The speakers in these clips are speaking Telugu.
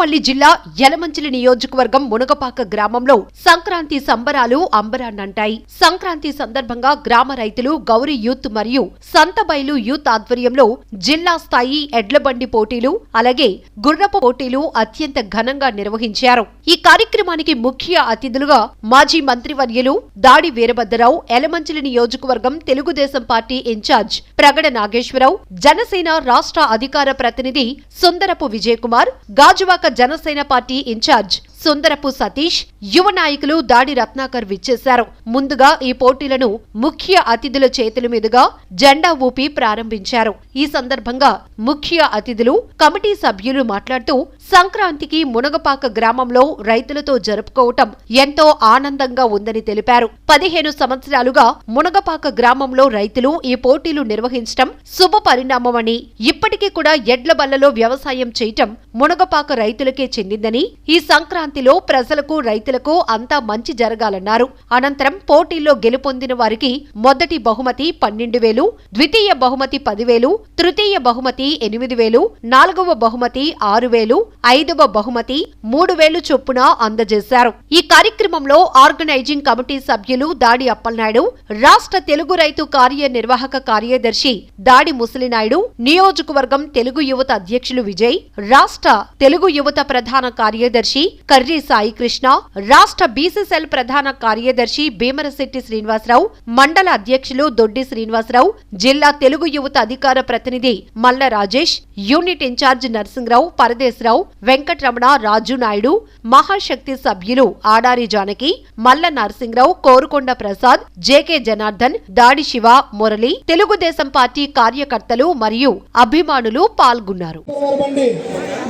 అనకాపల్లి జిల్లా యలమంచిలి నియోజకవర్గం మునగపాక గ్రామంలో సంక్రాంతి సంబరాలు అంబరాన్నంటాయి. సంక్రాంతి సందర్భంగా గ్రామ రైతులు గౌరీ యూత్ మరియు సంతబైలు యూత్ ఆధ్వర్యంలో జిల్లా స్థాయి ఎడ్లబండి పోటీలు అలాగే గుర్రపు పోటీలు అత్యంత ఘనంగా నిర్వహించారు. ఈ కార్యక్రమానికి ముఖ్య అతిథులుగా మాజీ మంత్రివర్యులు దాడి వీరభద్రరావు ఎలమంచిలి నియోజకవర్గం Telugu Desam party in charge Pragada Nageswara Rao Janasena రాష్ట్ర అధికార ప్రతినిధి Sundarapu Vijayakumar Gajuwaka Janasena party in charge Sundarapu Satish యువ నాయకులు దాడి రత్నాకర్ విచ్చేశారు. ముందుగా ఈ పోటీలను ముఖ్య అతిథుల చేతుల మీదుగా జెండా ఊపి ప్రారంభించారు. ఈ సందర్భంగా ముఖ్య అతిథులు కమిటీ సభ్యులు మాట్లాడుతూ సంక్రాంతికి మునగపాక గ్రామంలో రైతులతో జరుపుకోవటం ఎంతో ఆనందంగా ఉందని తెలిపారు. పదిహేను సంవత్సరాలుగా మునగపాక గ్రామంలో రైతులు ఈ పోటీలు నిర్వహించటం శుభ పరిణామమని ఇప్పటికీ కూడా ఎడ్ల బల్లలో వ్యవసాయం చేయటం మునగపాక రైతులకే చెందిందని ఈ సంక్రాంతి శాంతిలో ప్రజలకు రైతులకు అంతా మంచి జరగాలన్నారు. అనంతరం పోటీల్లో గెలుపొందిన వారికి మొదటి బహుమతి పన్నెండు వేలు ద్వితీయ బహుమతి పదివేలు తృతీయ బహుమతి ఎనిమిది వేలు నాలుగవ బహుమతి ఆరు వేలు ఐదవ బహుమతి మూడు వేలు చొప్పున అందజేశారు. ఈ కార్యక్రమంలో ఆర్గనైజింగ్ కమిటీ సభ్యులు దాడి అప్పలనాయుడు రాష్ట్ర తెలుగు రైతు కార్యనిర్వాహక కార్యదర్శి దాడి ముసలినాయుడు నియోజకవర్గం తెలుగు యువత అధ్యక్షులు విజయ్ రాష్ట్ర తెలుగు యువత ప్రధాన కార్యదర్శి కర్రీ సాయి కృష్ణ రాష్ట్ర బీసీసీఎల్ ప్రధాన కార్యదర్శి భీమరశెట్టి శ్రీనివాసరావు మండల అధ్యక్షులు దొడ్డి శ్రీనివాసరావు జిల్లా తెలుగు యువత అధికార ప్రతినిధి Malla Rajesh unit in charge Narasimha Rao Paradesa Rao Venkataramana Raju Naidu Mahashakti సభ్యులు ఆడారి జానకి మల్ల నరసింహరావు కోరుకొండ ప్రసాద్ జేకే జనార్దన్ దాడి శివ మురళి తెలుగుదేశం పార్టీ కార్యకర్తలు మరియు అభిమానులు పాల్గొన్నారు.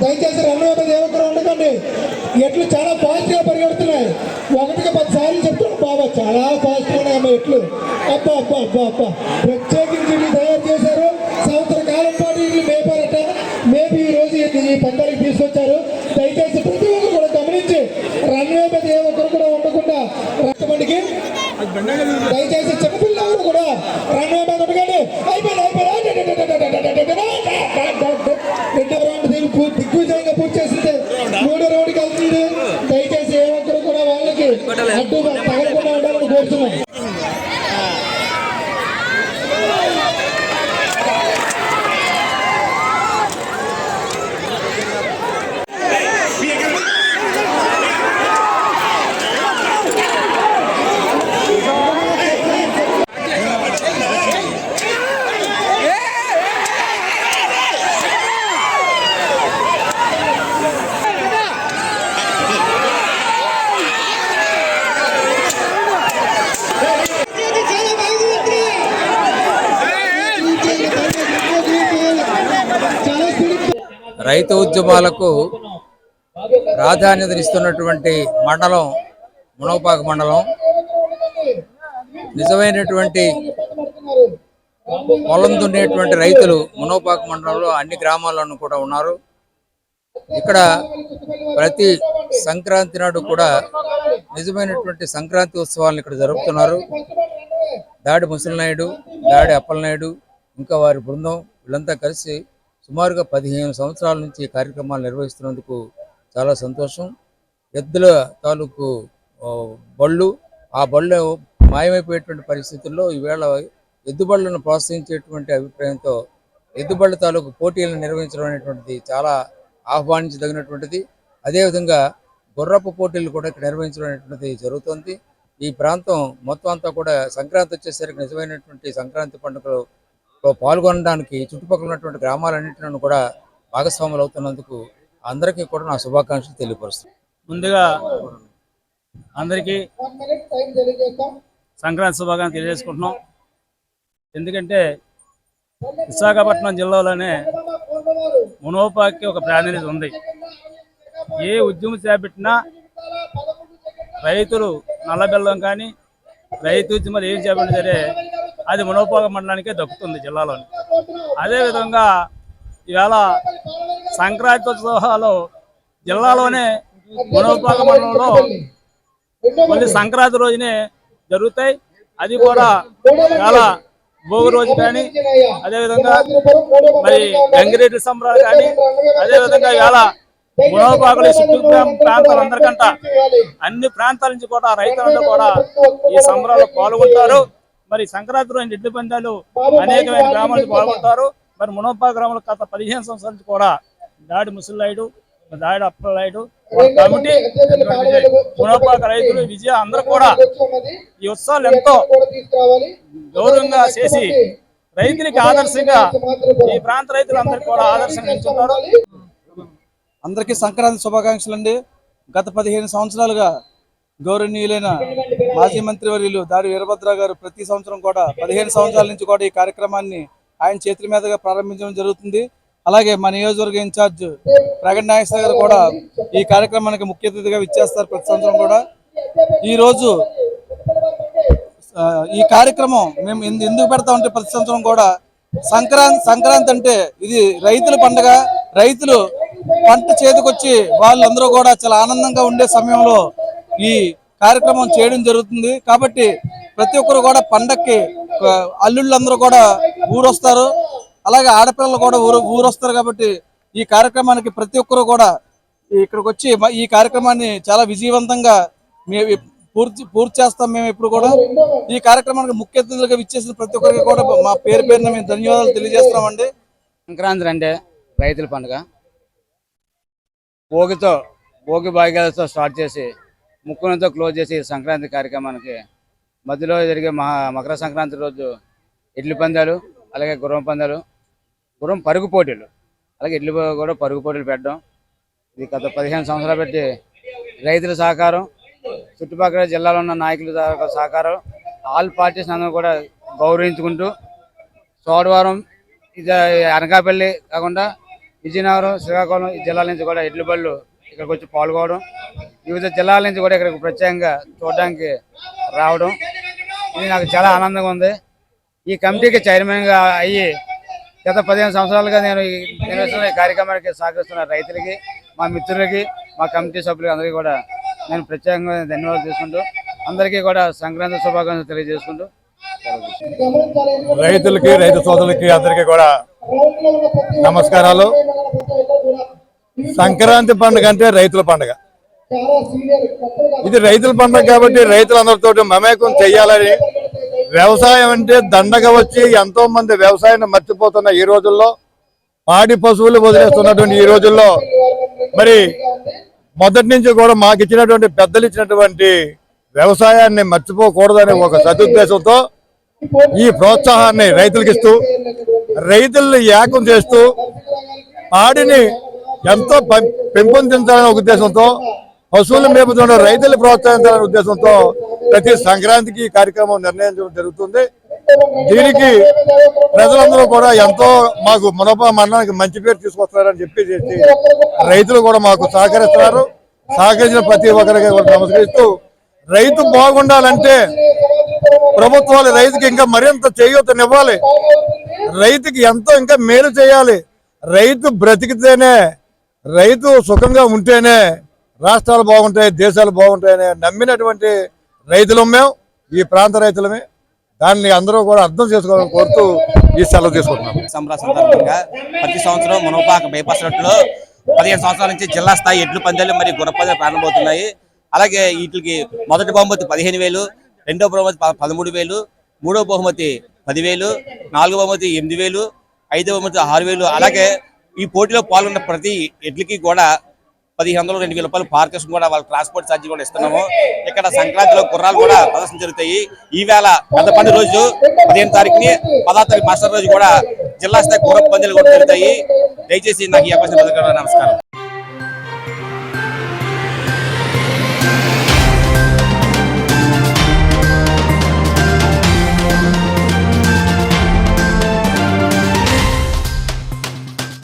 దయచేసి వేల దేవకరం ఉండకండి. ఎట్లు చాలా ఫాస్ట్గా పరిగెడుతున్నాయి. ఒకటికి పది సార్లు చెప్తున్నాను బాబా చాలా ఫాస్ట్ ఉన్నాయమ్మా ఎట్లు. అబ్బా అబ్బా అబ్బా అబ్బా. ప్రత్యేకించి తయారు చేశారు. సంవత్సర కాలం పాటు ఇల్లు మేపారట. మేపి ఈ రోజు ఈ- ఈ పందాలకు తీసుకొచ్చారు. దయచేసి ప్రతి ఒక్కరు కూడా గమనించి రన్వే మీద ఏ ఒక్కరు కూడా ఉండకుండా రక్తబండికి దయచేసి చిన్నపిల్లలు కూడా రన్వే మీద ఉండకండి అయిపోయింది అయిపోయింది రెండో రౌండ్ దీన్ని పూ- దిగ్విజయంగా పూర్తి చేసింది మూడో రౌండ్కి వెళ్తుంది దయచేసి ఏ ఒక్కరు కూడా వాళ్ళకి అడ్డు తగలకుండా ఉండాలని కోరుతున్నాం చాలా స్పీడ్ రైతు ఉద్యమాలకు ప్రాధాన్యతనిస్తున్నటువంటి మండలం మునగపాక మండలం. నిజమైనటువంటి పొలం దున్నేటువంటి రైతులు మునగపాక మండలంలో అన్ని గ్రామాల్లోనూ కూడా ఉన్నారు. ఇక్కడ ప్రతి సంక్రాంతి నాడు కూడా నిజమైనటువంటి సంక్రాంతి ఉత్సవాలను ఇక్కడ జరుపుతున్నారు. దాడి ముసలినాయుడు దాడి అప్పలనాయుడు ఇంకా వారి బృందం వీళ్ళంతా కలిసి సుమారుగా పదిహేను సంవత్సరాల నుంచి కార్యక్రమాలు నిర్వహిస్తున్నందుకు చాలా సంతోషం. ఎద్దుల తాలూకు బళ్ళు ఆ బళ్ళు మాయమైపోయేటువంటి పరిస్థితుల్లో ఈవేళ ఎద్దుబళ్ళను ప్రోత్సహించేటువంటి అభిప్రాయంతో ఎద్దుబళ్ళ తాలూకు పోటీలను నిర్వహించడం అనేటువంటిది చాలా ఆహ్వానించదగినటువంటిది. అదేవిధంగా గుర్రపు పోటీలు కూడా ఇక్కడ నిర్వహించడం అనేటువంటిది జరుగుతుంది. ఈ ప్రాంతం మొత్తం అంతా కూడా సంక్రాంతి వచ్చేసరికి నిజమైనటువంటి సంక్రాంతి పండుగలో పాల్గొనడానికి చుట్టుపక్కల ఉన్నటువంటి గ్రామాలన్నింటినీ కూడా భాగస్వాములు అవుతున్నందుకు అందరికీ కూడా నా శుభాకాంక్షలు తెలియపరుస్తున్నాను. ముందుగా అందరికీ సంక్రాంతి శుభాకాంక్షలు తెలియజేసుకుంటున్నాం. ఎందుకంటే విశాఖపట్నం జిల్లాలోనే మునోపాకి ఒక ప్రాధాన్యత ఉంది. ఏ ఉద్యమం చేపట్టినా రైతులు నల్లబెల్లం కానీ రైతు ఉద్యమాలు ఏం చేపట్టినా సరే అది మునోపాక మండలానికే దక్కుతుంది జిల్లాలోని. అదేవిధంగా ఇవాళ సంక్రాంతిత్సవాలు జిల్లాలోనే మునోపాక మండలంలో మళ్ళీ సంక్రాంతి రోజునే జరుగుతాయి. అది కూడా చాలా భోగి రోజు కానీ అదేవిధంగా మరి గంగిరెడ్డి సంబరాలు కానీ అదేవిధంగా ఇవాళ మునోపాకులు చుట్టూ ప్రాంతాలందరికంట అన్ని ప్రాంతాల నుంచి కూడా రైతులందరూ కూడా ఈ సంబరాల్లో పాల్గొంటారు. మరి సంక్రాంతి రోజు ఎడ్లు పందాలు అనేకమైన గ్రామాలు పాల్గొంటారు. మరి మునోపా గ్రామంలో గత పదిహేను సంవత్సరాల నుంచి కూడా దాడి ముసలాయుడు దాడి అప్పలాయుడు వాళ్ళ కమిటీ మునోపాక రైతులు విజయ అందరూ కూడా ఈ ఉత్సవాలు ఎంతో గౌరవంగా చేసి రైతులకి ఆదర్శంగా ఈ ప్రాంత రైతులందరికీ కూడా ఆదర్శంగా నిలుచున్నారు అందరికీ సంక్రాంతి శుభాకాంక్షలు అండి గత పదిహేను సంవత్సరాలుగా గౌరవనీయులైన మాజీ మంత్రి వర్యులు దాడి వీరభద్ర గారు ప్రతి సంవత్సరం కూడా పదిహేను సంవత్సరాల నుంచి కూడా ఈ కార్యక్రమాన్ని ఆయన చేతుల మీదుగా ప్రారంభించడం జరుగుతుంది. అలాగే మా నియోజకవర్గ ఇన్ఛార్జ్ ప్రగట్ నాగేశ్వర గారు కూడా ఈ కార్యక్రమానికి ముఖ్య అతిథిగా విచ్చేస్తారు ప్రతి సంవత్సరం కూడా. ఈ రోజు ఈ కార్యక్రమం మేము ఎందుకు ఎందుకు పెడతామంటే ప్రతి సంవత్సరం కూడా సంక్రాంతి సంక్రాంతి అంటే ఇది రైతుల పండగ. రైతులు పంట చేతికొచ్చి వాళ్ళందరూ కూడా చాలా ఆనందంగా ఉండే సమయంలో ఈ కార్యక్రమం చేయడం జరుగుతుంది. కాబట్టి ప్రతి ఒక్కరు కూడా పండక్కి అల్లుళ్ళందరూ కూడా ఊరొస్తారు. అలాగే ఆడపిల్లలు కూడా ఊరు ఊరొస్తారు కాబట్టి ఈ కార్యక్రమానికి ప్రతి ఒక్కరు కూడా ఇక్కడికి వచ్చి ఈ కార్యక్రమాన్ని చాలా విజయవంతంగా మేము పూర్తి పూర్తి చేస్తాం మేము ఇప్పుడు కూడా. ఈ కార్యక్రమానికి ముఖ్య అతిథులుగా విచ్చేసిన ప్రతి ఒక్కరికి కూడా మా పేరు పేరున మేము ధన్యవాదాలు తెలియజేస్తామండి సంక్రాంతి అంటే రైతుల పండుగ. భోగితో భోగి భాగ్యాలతో స్టార్ట్ చేసి ముక్కులతో క్లోజ్ చేసి సంక్రాంతి కార్యక్రమానికి మధ్యలో జరిగే మహా మకర సంక్రాంతి రోజు ఎడ్ల పందాలు అలాగే గుర్రం పందాలు గుర్రం పరుగు పోటీలు అలాగే ఎడ్లు కూడా పరుగు పోటీలు పెట్టడం. ఇది గత పదిహేను సంవత్సరాలు పెట్టి రైతుల సహకారం చుట్టుపక్కల జిల్లాలో ఉన్న నాయకుల సహకారం ఆల్ పార్టీస్ అందరూ కూడా గౌరవించుకుంటూ సోమవారం ఇది అనకాపల్లి కాకుండా విజయనగరం శ్రీకాకుళం ఈ జిల్లాల నుంచి కూడా ఎడ్ల బళ్ళు ఇక్కడికి వచ్చి పాల్గొవడం వివిధ జిల్లాల నుంచి కూడా ఇక్కడికి ప్రత్యేకంగా చూడడానికి రావడం. ఇది నాకు చాలా ఆనందంగా ఉంది. ఈ కమిటీకి చైర్మన్గా అయ్యి గత పదిహేను సంవత్సరాలుగా నేను ఈ నిర్వహిస్తున్న ఈ కార్యక్రమానికి సహకరిస్తున్న రైతులకి మా మిత్రులకి మా కమిటీ సభ్యులకి అందరికీ కూడా నేను ప్రత్యేకంగా ధన్యవాదాలు చేసుకుంటూ అందరికీ కూడా సంక్రాంతి శుభాకాంక్షలు తెలియజేసుకుంటూ రైతులకి రైతు సోదరులకి అందరికీ కూడా నమస్కారాలు. సంక్రాంతి పండుగ అంటే రైతుల పండుగ. ఇది రైతుల పండుగ కాబట్టి రైతులందరితో మమేకం చెయ్యాలని వ్యవసాయం అంటే దండగా వచ్చి ఎంతో మంది వ్యవసాయాన్ని మర్చిపోతున్న ఈ రోజుల్లో పాడి పశువులు వదిలేస్తున్నటువంటి ఈ రోజుల్లో మరి మొదటి నుంచి కూడా మాకు ఇచ్చినటువంటి పెద్దలు ఇచ్చినటువంటి వ్యవసాయాన్ని మర్చిపోకూడదనే ఒక సదుద్దేశంతో ఈ ప్రోత్సాహాన్ని రైతులకు ఇస్తూ రైతుల్ని ఏకం చేస్తూ పాడిని ఎంతో పెంపొందించాలనే ఉద్దేశంతో పశువుల మేపుతున్న రైతులు ప్రోత్సహించాలనే ఉద్దేశంతో ప్రతి సంక్రాంతికి ఈ కార్యక్రమం నిర్ణయించడం జరుగుతుంది. దీనికి ప్రజలందరూ కూడా ఎంతో మాకు మునప మరణానికి మంచి పేరు తీసుకొస్తున్నారని చెప్పి చేసి రైతులు కూడా మాకు సహకరిస్తున్నారు. సహకరించిన ప్రతి ఒక్కరికి నమస్కరిస్తూ రైతు బాగుండాలంటే ప్రభుత్వాలు రైతుకి ఇంకా మరింత చేయూతనివ్వాలి. రైతుకి ఎంతో ఇంకా మేలు చేయాలి. రైతు బ్రతికితేనే రైతు సుఖంగా ఉంటేనే రాష్ట్రాలు బాగుంటాయి దేశాలు బాగుంటాయని నమ్మినటువంటి రైతులం మేము ఈ ప్రాంత రైతులమే. దాన్ని అందరూ కూడా అర్థం చేసుకోవాలని కోరుతూ ఈ సెలవు తీసుకుంటున్నాం. సందర్భంగా ప్రతి సంవత్సరం మునపాక బైపాస్ రోడ్లో పదిహేను సంవత్సరాల నుంచి జిల్లా స్థాయి ఎడ్లు పందాలు మరియు గుర్ర పందాలు ప్రారంభమవుతున్నాయి. అలాగే వీటికి మొదటి బహుమతి పదిహేను వేలు రెండో బహుమతి పదమూడు వేలు మూడో బహుమతి పదివేలు నాలుగో బహుమతి ఎనిమిది వేలు ఐదో బహుమతి ఆరు వేలు అలాగే ఈ పోటీలో పాల్గొన్న ప్రతి ఎడ్లకి కూడా పదిహేను వందలు రెండు వేల రూపాయలు పార్కేషన్ కూడా వాళ్ళ ట్రాన్స్పోర్ట్ ఛార్జీ కూడా ఇస్తున్నాము. ఇక్కడ సంక్రాంతిలో గుర్రాలు కూడా ప్రదర్శన జరుగుతాయి. ఈవేళ పెద్ద పండుగ రోజు పదిహేను తారీఖుని పదహారు తారీఖు మాస్టర్ రోజు కూడా జిల్లా స్థాయి గుర్ర పందాలు కూడా జరుగుతాయి. దయచేసి నాకు ఈ అవకాశం నమస్కారం.